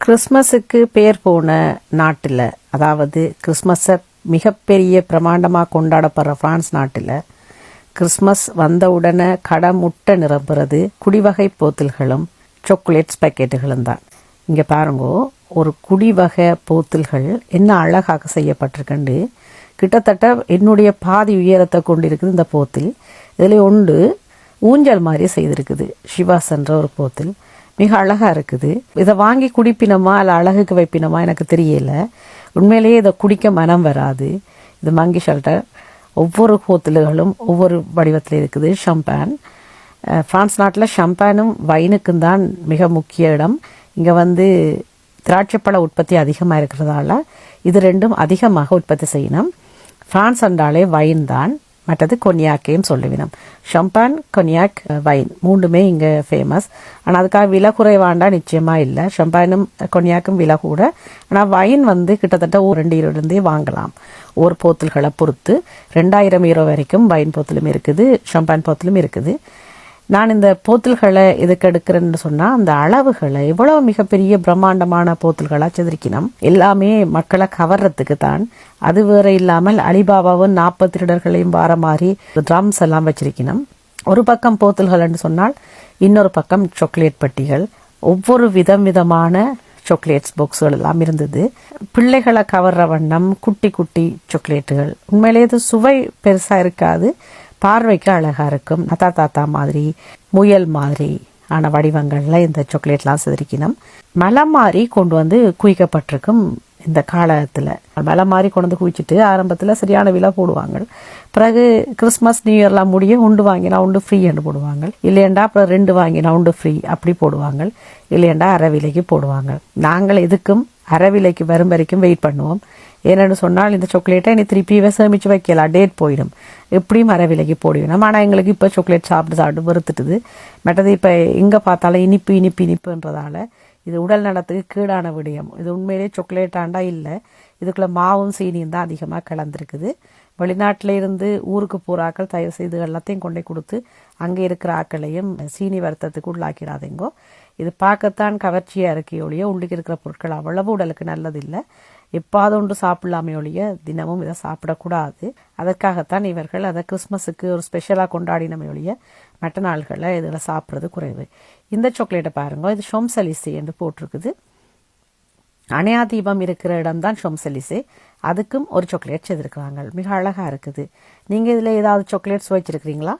கிறிஸ்மஸுக்கு பேர் போன நாட்டில் அதாவது கிறிஸ்மஸை மிகப்பெரிய பிரமாண்டமாக கொண்டாடப்படுற ஃப்ரான்ஸ் நாட்டில் கிறிஸ்மஸ் வந்தவுடனே கடை முட்டை நிரம்புறது குடிவகை போத்தல்களும் சாக்லேட்ஸ் பாக்கெட்டுகளும் தான். இங்கே பாருங்கோ ஒரு குடிவகை போத்தல்கள் என்ன அழகாக செய்யப்பட்டிருக்கண்டு. கிட்டத்தட்ட என்னுடைய பாதி உயரத்தை கொண்டிருக்குது இந்த போத்தில். இதில் ஒன்று ஊஞ்சல் மாதிரி செய்திருக்குது. என்ற ஒரு போத்தில். மிக அழகாக இருக்குது. இதை வாங்கி குடிப்பினமா இல்லை அழகுக்கு வைப்பினமா எனக்கு தெரியல. உண்மையிலேயே இதை குடிக்க மனம் வராது. இது மங்கி ஷெல்டர். ஒவ்வொரு போத்தல்களும் ஒவ்வொரு வடிவத்தில் இருக்குது. ஷம்பான் ஃப்ரான்ஸ் நாட்டில் ஷம்பானும் வைனுக்கும் தான் மிக முக்கிய இடம். இங்கே வந்து திராட்சைப்பழ உற்பத்தி அதிகமாக இருக்கிறதால இது ரெண்டும் அதிகமாக உற்பத்தி செய்யணும். ஃப்ரான்ஸ் என்றாலே வைன் தான். மற்றது கொன்யாக்கையும் சொல்லுவினம். ஷம்பான் கொன்யாக் வைன் மூன்றுமே இங்கே ஃபேமஸ் ஆனால் அதுக்காக விலை குறைவாண்டா நிச்சயமாக இல்லை. ஷம்பானும் கொன்யாக்கும் விலை கூட. ஆனால் வைன் வந்து கிட்டத்தட்ட ஒரு ரெண்டு இருந்தே வாங்கலாம். ஒரு போத்தல்களை பொறுத்து. ரெண்டாயிரம் ஈரோ வரைக்கும் வைன் போத்தலும் இருக்குது ஷம்பான் போத்தலும் இருக்குது. நான் இந்த போத்தல்களை எதுக்கு எடுக்கிறேன்னு சொன்னா அந்த அளவுகளை எவ்வளவு மிகப்பெரிய பிரம்மாண்டமான போத்தல்களா செதுக்கினோம். எல்லாமே மக்களை கவர்றதுக்கு தான். அது வேற இல்லாமல் அலிபாபாவும் நாற்பது திருடர்களையும் வார மாதிரி ட்ரம்ஸ் எல்லாம் வச்சிருக்கணும் ஒரு பக்கம் போத்தல்கள்னு சொன்னால் இன்னொரு பக்கம் சாக்லேட் பட்டிகள். ஒவ்வொரு விதம் விதமான சாக்லேட்ஸ் பாக்ஸ்கள் எல்லாம் இருந்தது. பிள்ளைகளை கவர்ற வண்ணம் குட்டி குட்டி சாக்லேட்டுகள் உண்மையிலேயே இது சுவை பெருசா இருக்காது. பார்வைக்கு அழகாக இருக்கும். நத்தா தாத்தா மாதிரி முயல் மாதிரி ஆன வடிவங்களில் இந்த சாக்லேட்லாம் செதுக்கினோம் மலை மாதிரி கொண்டு வந்து குவிக்கப்பட்டிருக்கும் இந்த காலத்தில். மலை மாதிரி கொண்டு வந்து குவிச்சிட்டு ஆரம்பத்தில் சரியான விலை போடுவாங்க. பிறகு கிறிஸ்மஸ் நியூ இயர்லாம் முடிய உண்டு வாங்கினா உண்டு ஃப்ரீ என்று போடுவாங்க. இல்லையண்டா அப்புறம் ரெண்டு வாங்கினா உண்டு ஃப்ரீ அப்படி போடுவாங்க. இல்லையண்டா அரை விலைக்கு போடுவாங்க. நாங்கள் எதுக்கும் அரை விலைக்கு வரும் வரைக்கும் வெயிட் பண்ணுவோம். ஏன்னு சொன்னால் இந்த சாக்லேட்டை இனி திருப்பியவே சேமித்து வைக்கலாம் டேட் போயிடும். எப்படியும் அறவிலைக்கு விலைக்கு போடுவேன் ஆனால் எங்களுக்கு இப்போ சாக்லேட் சாப்பிட்டு சாப்பிட்டு வெறுத்துட்டுது. மற்றது இப்போ எங்கே பார்த்தாலும் இனிப்பு இனிப்பு இனிப்புன்றதால இது உடல் நலத்துக்கு கீடான விடயம். இது உண்மையிலேயே சாக்லேட்டாண்டா இல்லை. இதுக்குள்ளே மாவும் சீனியும் தான் அதிகமாக கலந்துருக்குது. வெளிநாட்டில் இருந்து ஊருக்கு போகிற ஆக்கள் தயவு செய்து எல்லாத்தையும் கொண்டே கொடுத்து அங்கே இருக்கிற ஆக்களையும் சீனி வருத்தத்துக்கு உள்ளாக்கிடாதீங்கோ. இது பார்க்கத்தான் கவர்ச்சியாக இருக்கே ஒழிய உள்ளுக்கு இருக்கிற பொருட்கள் அவ்வளவு உடலுக்கு நல்லதில்லை. எப்பாவது ஒன்று சாப்பிடலாமே ஒழிய தினமும் இதை சாப்பிடக்கூடாது. அதற்காகத்தான் இவர்கள் அதை கிறிஸ்மஸுக்கு ஒரு ஸ்பெஷலாக கொண்டாடினமே ஒழிய மற்ற நாள்களில் இதில் சாப்பிட்றது குறைவு. இந்த சாக்லேட்டை பாருங்க இது ஷொம்சலிசி என்று போட்டிருக்குது. அணையா தீபம் இருக்கிற இடம் தான் ஷொம்சலிசே. அதுக்கும் ஒரு சாக்லேட் செய்திருக்கிறாங்க மிக அழகாக இருக்குது. நீங்கள் இதில் ஏதாவது சாக்லேட்ஸ் வச்சுருக்கிறீங்களா?